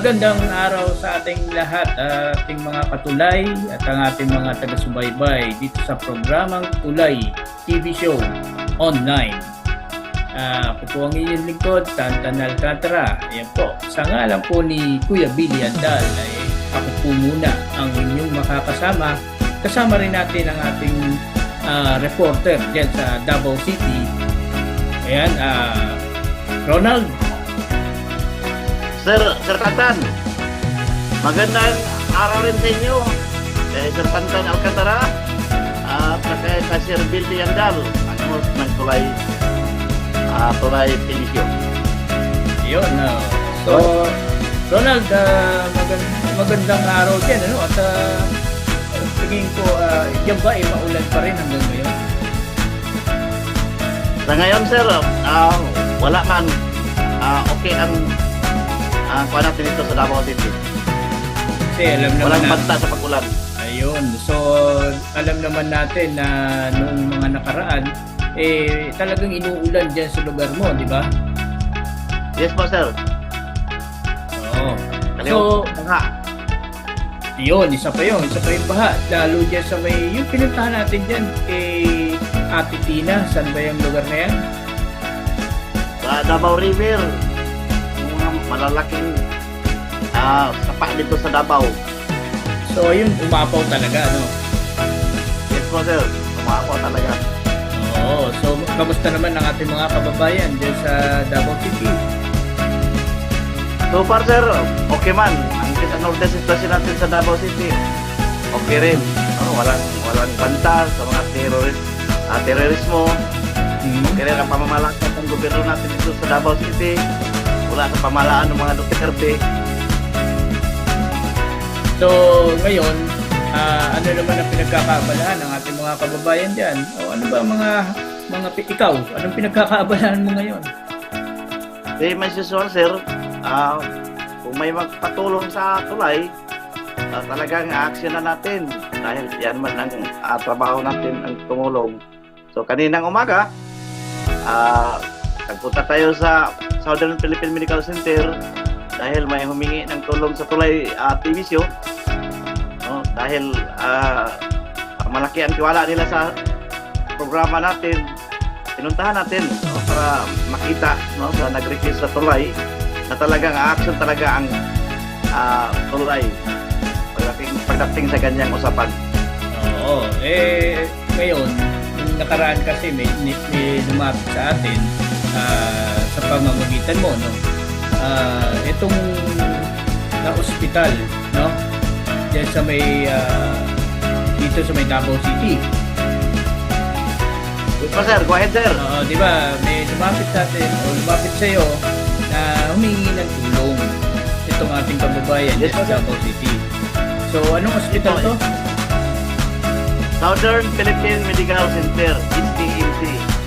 Magandang araw sa ating lahat, uh, ating mga katulay at ang ating mga taga-subaybay dito sa programang Tulay TV Show online. Uh, ako po ang inyong lingkod, Tantan Alcantara. Ayan po, sa ngalan po ni Kuya Billy Andal ay ako po muna ang inyong makakasama. Kasama rin natin ang ating uh, reporter dyan sa Davao City. Ayan, uh, Ronald, Sir, Sir Tantan, magandang araw rin sa inyo. Eh, Sir Tantan Alcantara at kay kay Sir Bill ang host ng Tulay, uh, Tulay Television. Yun. Uh, so, Ronald, uh, magand- magandang araw din. Ano? At uh, tingin ko, uh, yan ba ay maulan pa rin hanggang ngayon? Sa ngayon, Sir, ah, wala man. Ah, okay ang uh, kuha natin dito sa Davao City. Kasi alam naman Walang banta sa pagulan. ayun. So, alam naman natin na noong mga nakaraan, eh, talagang inuulan dyan sa lugar mo, di ba? Yes po, Sir. Oo. So, nga. Yun, isa pa yun. Isa pa yung baha. Lalo dyan sa may, yung pinuntahan natin dyan kay Ate Tina. Saan ba yung lugar na yan? sa Davao River, malalaking ah, sapa dito sa Davao. So, ayun, umapaw talaga, no? Yes po, Sir. Tumapo talaga. Oo. So, kamusta naman ang ating mga kababayan dyan sa Davao City? So far, Sir, okay man. Ang kita norte sitwasyon natin sa Davao City, okay rin. Oh, walang, walang banta sa mga terrorist, ah, terorismo. Hmm. Okay rin ang pamamalakad ng gobyerno natin dito sa Davao City. Wala sa pamalaan ng mga Duterte. So, ngayon, ah, ano naman ang pinagkakaabalahan ng ating mga kababayan dyan? O ano ba mga, mga ikaw? Anong pinagkakaabalahan mo ngayon? Di mas usual, Sir, ah, kung may magpatulong sa tulay, ah, talagang action na natin. Dahil yan man ang ah, trabaho natin ang tumulong. So kaninang umaga, ah, nagpunta tayo sa Southern Philippine Medical Center dahil may humingi ng tulong sa tulay uh, TV show. No, dahil ah, malaki ang tiwala nila sa programa natin pinuntahan natin no, para makita no, sa nag-request sa tulay na talagang action talaga ang ah, tulay pagdating, pagdating sa ganyang usapan. Oo. Eh, ngayon, nakaraan kasi may, may, may sa atin ah, sa pamamagitan mo, no? Ah, itong na ospital, no? Diyan sa may ah, dito sa may Davao City. Po sir, go ahead sir. Oo, di ba? May lumapit sa atin o lumapit sa iyo na humingi ng tulong itong ating kababayan Yes, sa. Davao City. So, anong ospital to? Southern Philippine Medical Center, SPMC,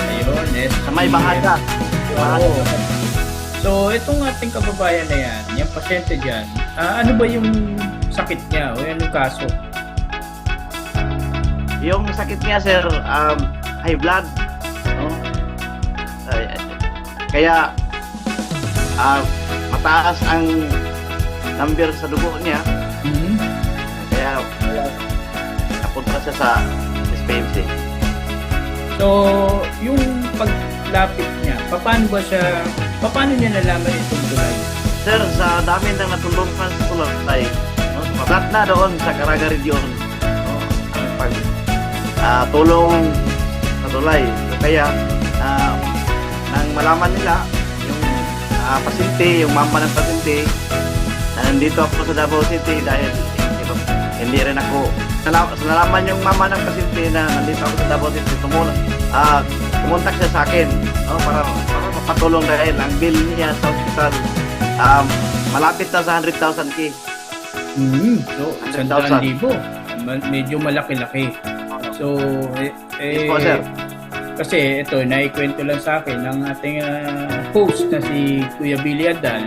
Ayun, yes. sa may bahada. Oo. So, itong ating kababayan na yan, yung pasyente dyan, ah, ano ba yung sakit niya o anong kaso? Yung sakit niya sir, um, high blood. No? Ay, ay, kaya ah, mataas ang number sa dugo niya. Mhm. Kaya napunta siya sa SPMC. So, yung paglapit niya, paano ba siya, paano niya nalaman itong tulay? Sir, sa dami ng natulungan sa tulay, no, magat na doon sa Caraga Region no, ang pag ah, tulong sa tulay. Kaya, ah, nang malaman nila yung ah, pasyente, yung mama ng pasyente, na nandito ako sa Davao City dahil ko- hindi rin ako nala- sa nalaman yung mama ng pasyente na nandito ako sa Davao City, tumulong, ah, kumontak siya sa akin no, para, para mapatulong dahil ang bill niya sa hospital um, malapit na sa 100,000 k. Mhm. So, 100,000. 100,000. Ma- medyo malaki-laki. So, eh, eh po, sir. kasi ito, naikwento lang sa akin ng ating ah, host na si Kuya Billy Adal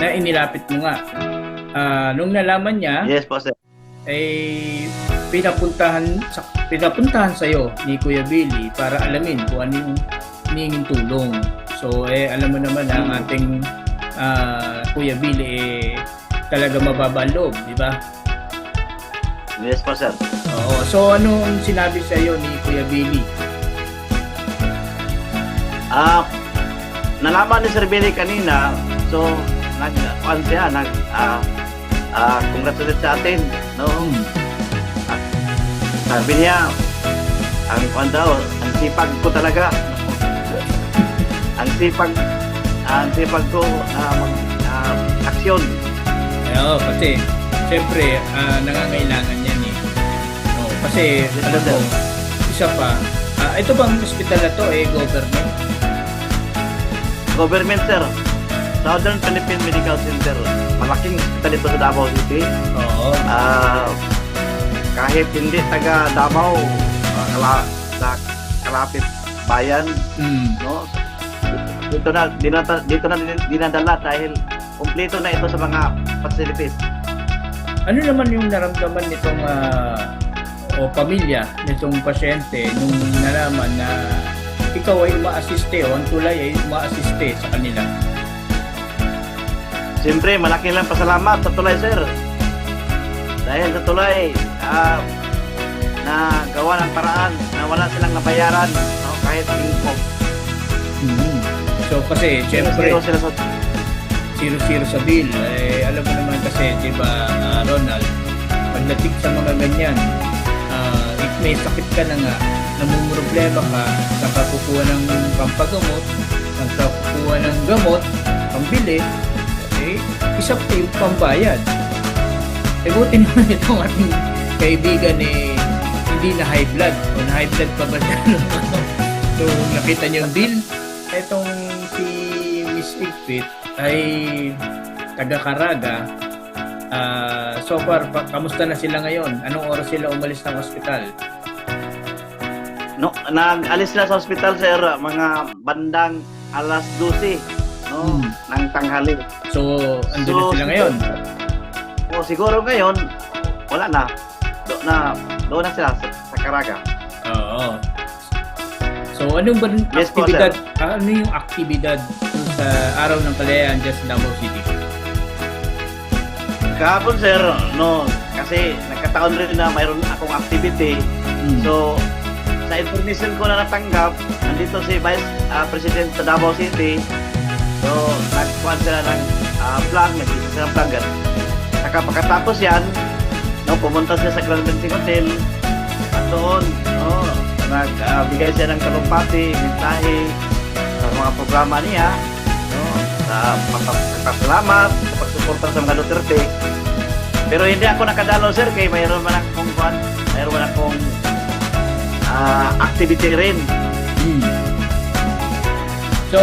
na inilapit mo nga. Ah, nung nalaman niya, Yes po, sir. ay pinapuntahan sa pinapuntahan sa iyo ni Kuya Billy para alamin kung ano yung hinihinging tulong. So eh alam mo naman na ang ating ah, Kuya Billy eh talaga mababa ang loob, di ba? Yes po, sir. Oo. So, anong sinabi sa iyo ni Kuya Billy? Ah, nalaman ni Sir Billy kanina, so nag kuan siya, nag ah ah congratulate sa atin, no? Hmm. Sabi niya, ang kuan daw, ang sipag ko talaga. ang sipag ang sipag ko na mag ah, aksyon. Oo, kasi siyempre ah, nangangailangan yan eh. Oo, kasi Yes, alam mo, sir. isa pa, ah, ito bang hospital na to eh, government? Government sir, Southern Philippine Medical Center, malaking hospital ito sa Davao City. Oo. Ah, kahit hindi taga Davao, ah, kala, sa kalapit bayan, Mm. no? Dito na dinata, dito na din- dinadala dahil kumpleto na ito sa mga facilities. Ano naman yung naramdaman nitong ah, o pamilya nitong pasyente nung nalaman na ikaw ay umaasiste o ang tulay ay umaasiste sa kanila? Siyempre, malaki lang pasalamat sa tulay, sir. Dahil sa tulay, ah, na gawa ng paraan na wala silang nabayaran no? kahit income. Mm. So kasi siyempre Zero sila sa zero-zero sa bill. Eh, alam mo naman kasi, di ba, ah, Ronald, pagdating sa mga ganyan, ah, if may sakit ka na nga, namumroblema ka, nakakukuha ng pampagamot, nagkakukuha ng gamot, pambili, eh, isa pa yung pambayad. Eh, buti naman itong ating kaibigan eh, hindi na high blood. O na high blood pa ba siya ano, nung nakita niyo yung bill? Etong si Miss Igpit ay taga Caraga. Ah, so far, pa, kamusta na sila ngayon? Anong oras sila umalis ng ospital? no, nag-alis na sa hospital, sir, mga bandang alas 12 no, Hmm. ng tanghali. So, andun na sila ngayon. O siguro ngayon, wala na. Do na, doon na sila sa, sa Caraga. Oo. So, anong ba Yes po, aktibidad? ah, ano yung aktibidad sa araw ng kalayaan dyan sa Davao City? Kahapon, sir, no, kasi nagkataon rin na mayroon akong activity Mm. So, sa information ko na natanggap, nandito si Vice ah, President sa Davao City. So, nagkuhan sila ng uh, flag, nag-isa sila ng flag. Pagkatapos yan, no, pumunta sila sa Grand Bensing Hotel. At doon, no, nagbigay siya ng kalumpati, mensahe sa mga programa niya. No, sa pagpapasalamat, sa pagsuporta sa mga Duterte. Pero hindi ako nakadalo, sir, kay mayroon man akong kuhan, mayroon man akong ah, activity rin. Mm. So,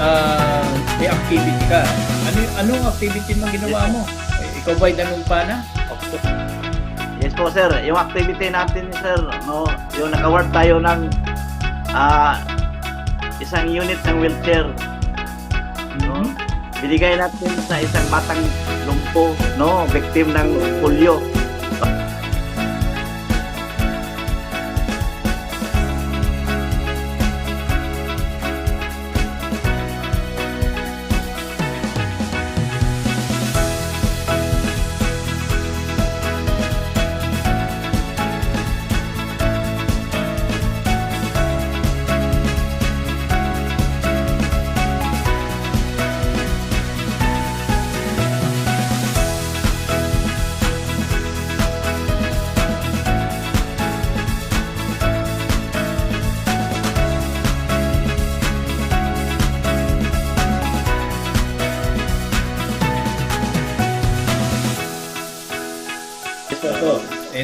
ah, may activity ka. Ano anong activity mo ginawa mo? Ikaw ba'y nanumpa na? Yes po sir, yung activity natin sir, no, yung naka-work tayo ng ah, isang unit ng wheelchair, no? Binigay natin sa isang batang lumpo, no, victim ng polio.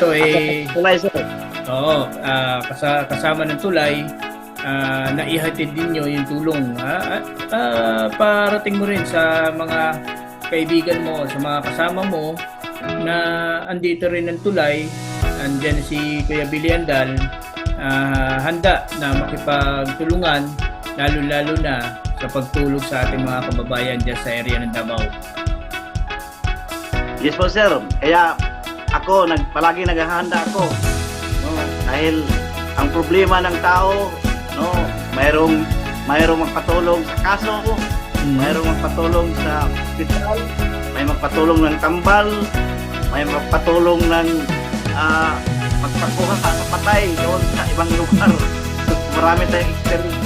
Ito eh, Tulay sir. oo, ah, kasa, kasama ng tulay, ah, naihatid din nyo yung tulong. ah, at ah, parating mo rin sa mga kaibigan mo, sa mga kasama mo, na andito rin ng tulay, andyan si Kuya Billy Andal, ah, handa na makipagtulungan, lalo-lalo na sa pagtulog sa ating mga kababayan dyan sa area ng Davao. Yes po sir. Kaya ako nag palagi naghahanda ako. No, dahil ang problema ng tao, no, mayroong mayroong magpatulong sa kaso, mayroong magpatulong sa hospital, may magpatulong ng tambal, may magpatulong ng ah, magpakuha sa patay doon sa ibang lugar. Marami tayong experience,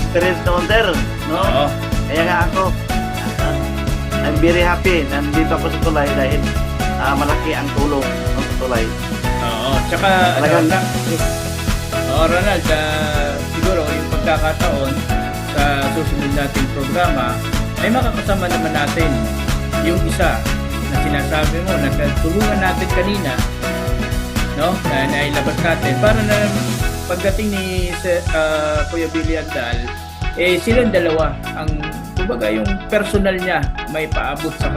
experience doon, sir. No? Oo. Kaya nga ako, ah, I'm very happy na nandito ako sa tulay dahil ah, malaki ang tulong ng tulay. Oo. Tsaka, ano, Talagang- na, Oo, Ronald, ah, siguro yung pagkakataon sa susunod nating programa ay makakasama naman natin yung isa na sinasabi mo na tulungan natin kanina no na nailabas natin para na pagdating ni ah, Kuya Billy Andal eh silang dalawa ang kumbaga yung personal niya may paabot sa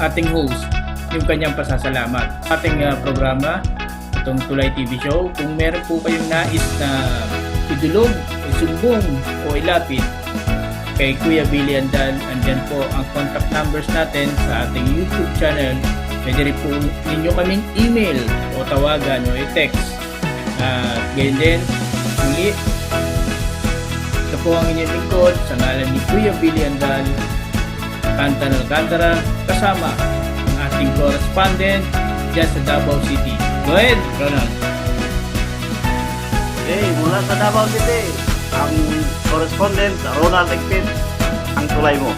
ating host yung kanyang pasasalamat ating ah, programa itong Tulay TV Show. Kung meron po kayong nais na idulog, isumbong o ilapit kay Kuya Billy Andal, andyan po ang contact numbers natin sa ating YouTube channel. Pwede rin po ninyo kaming email o tawagan o i-text. At ganyan din, muli, ito po ang inyong lingkod sa ngalan ni Kuya Billy Andal, Kanta ng Alcantara, kasama ating correspondent dyan sa Davao City. Go ahead, Ronald. Okay, mula sa Davao City, ang correspondent Ronald Ekpin, ang tulay mo.